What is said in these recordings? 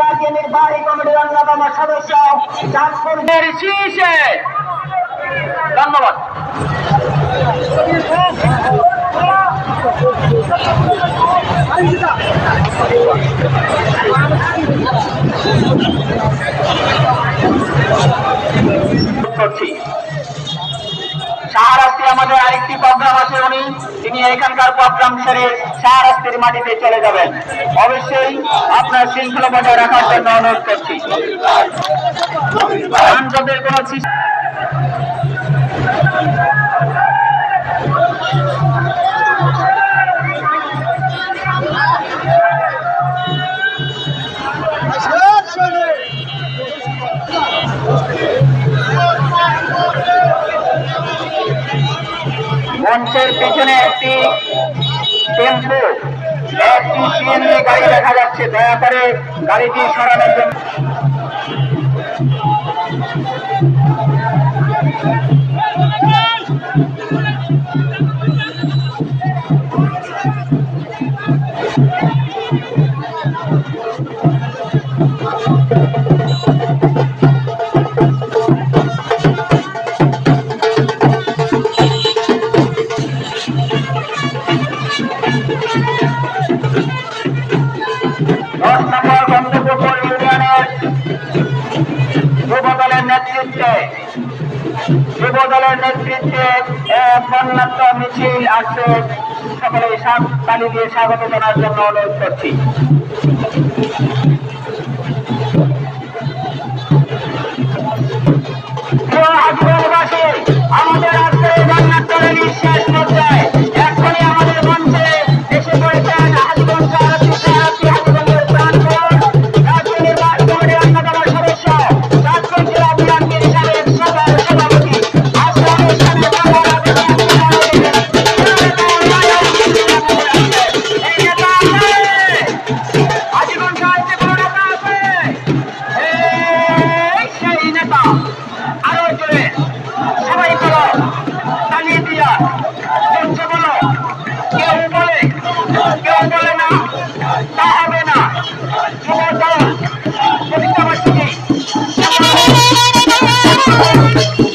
জাতীয় নির্বাহী কমিটির অন্যতম সদস্য চাঁদপুরের শীর্ষে ধন্যবাদ। করছি শাহরাস্তি আমাদের আরেকটি প্রোগ্রাম আছে উনি। তিনি এখানকার প্রোগ্রাম সেরে শাহরাস্তির মাটিতে চলে যাবেন। অবশ্যই আপনার শৃঙ্খলা বজায় রাখার জন্য অনুরোধ করছি। কোনো মঞ্চের পিছনে একটি টেম্পো, একটি সিএনজি গাড়ি দেখা যাচ্ছে। দয়া করে গাড়িটি সরানোর জন্য। দশ নম্বর নেতৃত্বে যুব দলের নেতৃত্বে বন্যাত্ম মিছিল আসছে। সকলে তালি দিয়ে স্বাগত জানার জন্য অনুরোধ করছি।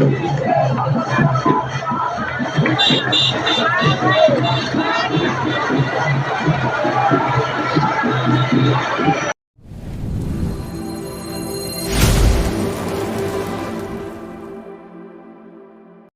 よし!